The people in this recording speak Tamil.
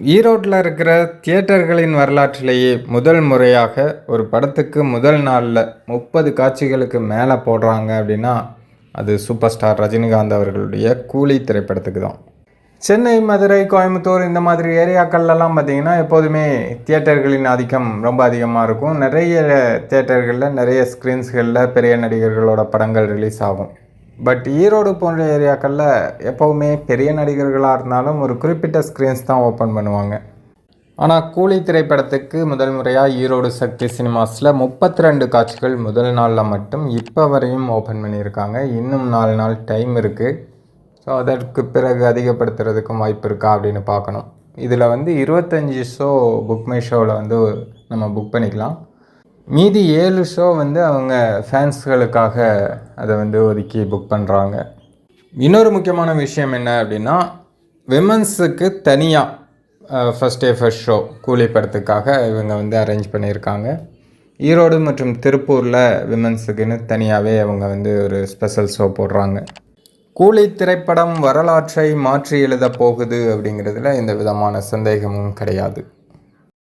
ஈரோட்டில் இருக்கிற தியேட்டர்களின் வரலாற்றிலேயே முதல் முறையாக ஒரு படத்துக்கு முதல் நாளில் முப்பது காட்சிகளுக்கு மேலே போடுறாங்க அப்படின்னா அது சூப்பர் ஸ்டார் ரஜினிகாந்த் அவர்களுடைய கூலி திரைப்படத்துக்கு தான். சென்னை மதுரை கோயம்புத்தூர் இந்த மாதிரி ஏரியாக்கள்லாம் பார்த்திங்கன்னா எப்போதுமே தியேட்டர்களின் ஆதிக்கம் ரொம்ப அதிகமாக இருக்கும். நிறைய தியேட்டர்களில் நிறைய ஸ்க்ரீன்ஸ்களில் பெரிய நடிகர்களோட படங்கள் ரிலீஸ் ஆகும். பட் ஈரோடு போன்ற ஏரியாக்களில் எப்போவுமே பெரிய நடிகர்களாக இருந்தாலும் ஒரு குறிப்பிட்ட ஸ்க்ரீன்ஸ் தான் ஓப்பன் பண்ணுவாங்க. ஆனால் கூலி திரைப்படத்துக்கு முதல் முறையாக ஈரோடு சக்தி சினிமாஸில் முப்பத்தி ரெண்டு காட்சிகள் முதல் நாளில் மட்டும் இப்போ வரையும் ஓப்பன் பண்ணியிருக்காங்க. இன்னும் நாலு நாள் டைம் இருக்குது ஸோ அதற்கு பிறகு அதிகப்படுத்துறதுக்கும் வாய்ப்பு இருக்கா அப்படின்னு பார்க்கணும். இதில் வந்து இருபத்தஞ்சி ஷோ புக் மை ஷோவில் வந்து நம்ம புக் பண்ணிக்கலாம். மீதி ஏழு ஷோ வந்து அவங்க ஃபேன்ஸ்களுக்காக அதை வந்து ஒதுக்கி புக் பண்ணுறாங்க இன்னொரு முக்கியமான விஷயம் என்ன அப்படின்னா விமன்ஸுக்கு தனியாக ஃபஸ்ட் டே ஃபஸ்ட் ஷோ கூலி படத்துக்காக இவங்க வந்து அரேஞ்ச் பண்ணியிருக்காங்க. ஈரோடு மற்றும் திருப்பூரில் விமன்ஸுக்குன்னு தனியாகவே அவங்க வந்து ஒரு ஸ்பெஷல் ஷோ போடுறாங்க. கூலி திரைப்படம் வரலாற்றை மாற்றி எழுத போகுது அப்படிங்கிறதுல எந்த விதமான சந்தேகமும் கிடையாது.